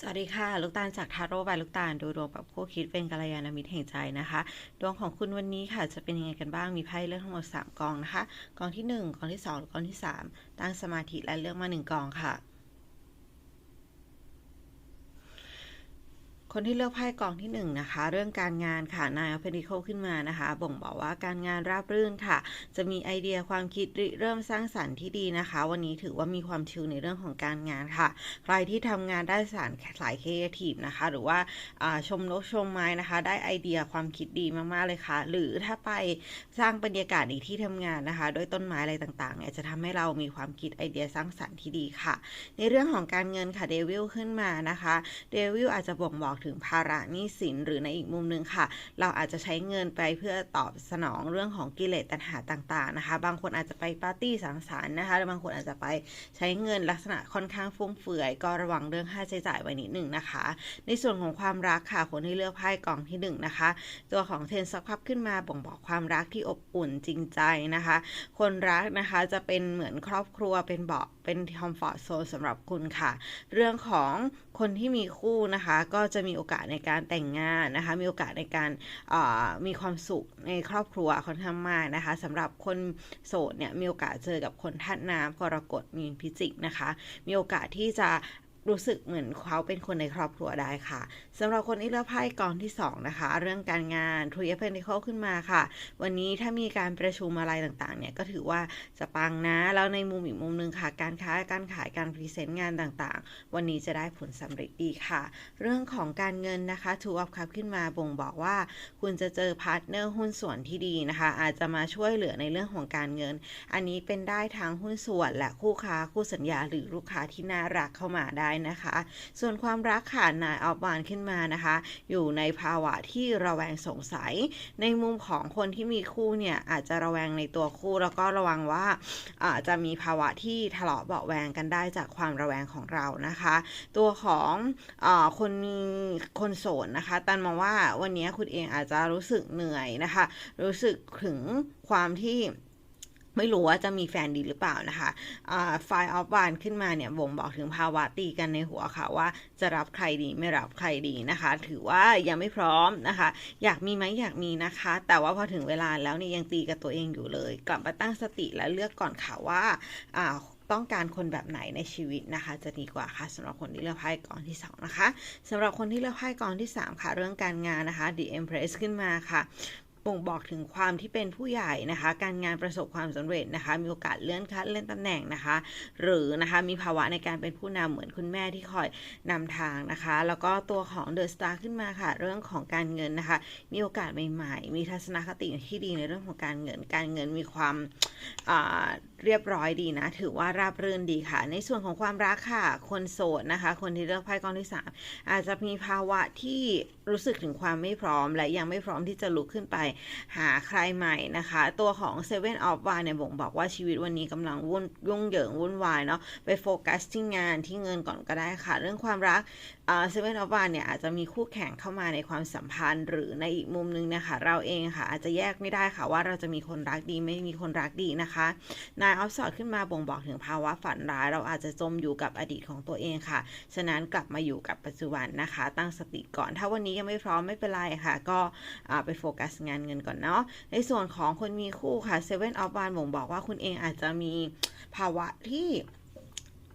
สวัสดีค่ะ ลูกตาลจากทาโร่บายลูกตาลดูดวงแบบคู่คิดเป็นกัลยาณมิตรแห่งใจนะคะ ดวงของคุณวันนี้ค่ะจะเป็นยังไงกันบ้างมีไพ่เรื่องทั้งหมด3กองนะคะกองที่ 1กองที่ 2 กองที่ 3 ตั้งสมาธิและเลือกมา 1กองค่ะ คนที่เลือกไพ่กองที่1นนะคะ เรื่องการงานค่ะนายเอาเพนิโคขึ้นมานะคะ บ่งบอกว่าการงานราบรื่นค่ะ จะมีไอเดียความคิดริเริ่มสร้างสรรค์ที่ดีนะคะ วันนี้ถือว่ามีความชิลในเรื่องของการงานค่ะ ใครที่ทำงานได้สารสายครีเอทีฟนะคะ หรือว่าาชมนกชมไม้นะคะ ได้ไอเดียความคิดดีมากๆเลยค่ะ หรือถ้าไปสร้างบรรยากาศในที่ทำงานนะคะ ด้วยต้นไม้อะไรต่างๆเนี่ยจะทำให้เรามีความคิดไอเดียสร้างสรรค์ที่ดีค่ะ ในเรื่องของการเงินค่ะเดวิลขึ้นมานะคะเดวิลอาจจะบ่งบอกถึงภาระหนี้สินหรือในอีกมุมหนึ่งค่ะ เราอาจจะใช้เงินไปเพื่อตอบสนองเรื่องของกิเลสตัณหาต่างๆนะคะ บางคนอาจจะไปปาร์ตี้สังสรรค์นะคะบางคนอาจจะไปใช้เงินลักษณะค่อนข้างฟุ่มเฟือย ก็ระวังเรื่องค่าใช้จ่ายไว้นิดหนึ่งนะคะ ในส่วนของความรักค่ะคนที่เลือกไพ่กล่องที่1นนะคะ ตัวของเทนซักพับขึ้นมาบ่งบอกความรักที่อบอุ่นจริงใจนะคะ คนรักนะคะจะเป็นเหมือนครอบครัวเป็นเบาะเป็นคอมฟอร์ทโซนสำหรับคุณค่ะ เรื่องของคนที่มีคู่นะคะ ก็จะมีโอกาสในการแต่งงานนะคะ มีโอกาสในการมีความสุขในครอบครัวค่อนข้างมากนะคะสำหรับคนโสดเนี่ยมีโอกาสเจอกับคนท่าน้ำกรกฎมีนพิจิกนะคะ มีโอกาสที่จะ รู้สึกเหมือนเขาเป็นคนในครอบครัวได้ค่ะสำหรับคนที่เลือกไพ่กองที่ 2 นะคะ เรื่องการงานทรูเอฟเพนิคขึ้นมาค่ะ วันนี้ถ้ามีการประชุมอะไรต่างๆ เนี่ย ก็ถือว่าจะปังนะ แล้วในมุมอีกมุมหนึ่งค่ะ การค้าการขายการพรีเซนต์งานต่างๆ วันนี้จะได้ผลสำเร็จดีค่ะ เรื่องของการเงินนะคะทูอัพคับขึ้นมาบ่งบอกว่า คุณจะเจอพาร์ทเนอร์หุ้นส่วนที่ดีนะคะ อาจจะมาช่วยเหลือในเรื่องของการเงิน อันนี้เป็นได้ทั้งหุ้นส่วนและคู่ค้าคู่สัญญาหรือลูกค้าที่น่ารักเข้ามาได้นะคะ ส่วนความรักค่ะนายอัลบานขึ้นมานะคะ อยู่ในภาวะที่ระแวงสงสัย ในมุมของคนที่มีคู่เนี่ยอาจจะระแวงในตัวคู่ แล้วก็ระวังว่าอาจจะมีภาวะที่ทะเลาะเบาแวงกันได้จากความระแวงของเรานะคะ ตัวของอคนมีคนโสดนะคะ ตันมองว่าวันนี้คุณเองอาจจะรู้สึกเหนื่อยนะคะ รู้สึกถึงความที่ ไม่รู้ว่าจะมีแฟนดีหรือเปล่านะคะไฟออฟวานขึ้นมาเนี่ยบ่งบอกถึงภาวะตีกันในหัวค่ะว่าจะรับใครดีไม่รับใครดีนะคะ ถือว่ายังไม่พร้อมนะคะ อยากมีไหมอยากมีนะคะ แต่ว่าพอถึงเวลาแล้วเนี่ยยังตีกับตัวเองอยู่เลย กลับมาตั้งสติและเลือกก่อนค่ะว่าต้องการคนแบบไหนในชีวิตนะคะ จะดีกว่าค่ะสำหรับคนที่เลือกไพ่กองที่ 2 นะคะสำหรับคนที่เลือกไพ่กองที่ 3 ค่ะ เรื่องการงานนะคะ The Empress ขึ้นมาค่ะ บ่งบอกถึงความที่เป็นผู้ใหญ่นะคะ การงานประสบความสำเร็จนะคะ มีโอกาสเลื่อนขั้นเลื่อนตำแหน่งนะคะ หรือนะคะมีภาวะในการเป็นผู้นำเหมือนคุณแม่ที่คอยนำทางนะคะ แล้วก็ตัวของเดอะสตาร์ขึ้นมาค่ะ เรื่องของการเงินนะคะ มีโอกาสใหม่ๆ มีทัศนคติที่ดีในเรื่องของการเงิน การเงินมีความเรียบร้อยดีนะ ถือว่าราบรื่นดีค่ะ ในส่วนของความรักค่ะ คนโสดนะคะ คนที่เลือกไพ่กองที่3อาจจะมีภาวะที่รู้สึกถึงความไม่พร้อม และยังไม่พร้อมที่จะลุกขึ้นไปหาใครใหม่นะคะ ตัวของ Seven of Wands เนี่ยบ่งบอกว่าชีวิตวันนี้กำลังวุ่นยุ่งเหยิงวุ่นวายเนาะไปโฟกัสที่งานที่เงินก่อนก็ได้ค่ะ เรื่องความรักเซเว่นออฟวานเนี่ยอาจจะมีคู่แข่งเข้ามาในความสัมพันธ์ หรือในอีกมุมนึงนะคะ เราเองค่ะ อาจจะแยกไม่ได้ค่ะว่าเราจะมีคนรักดีไม่มีคนรักดีนะคะนายออฟสอดขึ้นมาบ่งบอกถึงภาวะฝันร้าย เราอาจจะจมอยู่กับอดีตของตัวเองค่ะ ฉะนั้นกลับมาอยู่กับปัจจุบันนะคะ ตั้งสติก่อนถ้าวันนี้ยังไม่พร้อมไม่เป็นไรค่ะ ก็ไปโฟกัสงานเงินก่อนเนาะ ในส่วนของคนมีคู่ค่ะเซเว่นออฟวานบ่งบอกว่าคุณเองอาจจะมีภาวะที่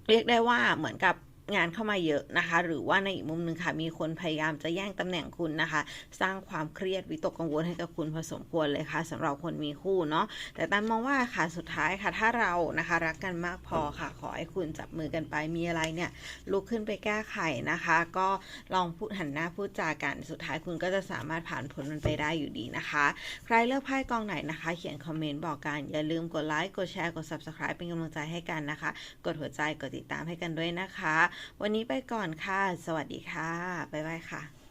เรียกได้ว่าเหมือนกับ งานเข้ามาเยอะนะคะ หรือว่าในอีกมุมหนึ่งค่ะ มีคนพยายามจะแย่งตำแหน่งคุณนะคะ สร้างความเครียดวิตกกังวลให้กับคุณพอสมควรเลยค่ะสำหรับคนมีคู่เนาะแต่ตันมองว่าค่ะสุดท้ายค่ะ ถ้าเรานะคะรักกันมากพอค่ะ ขอให้คุณจับมือกันไปมีอะไรเนี่ยลุกขึ้นไปแก้ไขนะคะ ก็ลองพูดหันหน้าพูดจากันสุดท้ายคุณก็จะสามารถผ่านพ้นมันไปได้อยู่ดีนะคะ ใครเลือกไพ่กองไหนนะคะ เขียนคอมเมนต์บอกกัน อย่าลืมกดไลค์กดแชร์กด subscribe เป็นกำลังใจให้กันนะคะ กดหัวใจกดติดตามให้กันด้วยนะคะวันนี้ไปก่อนค่ะ สวัสดีค่ะ บ๊ายบายค่ะ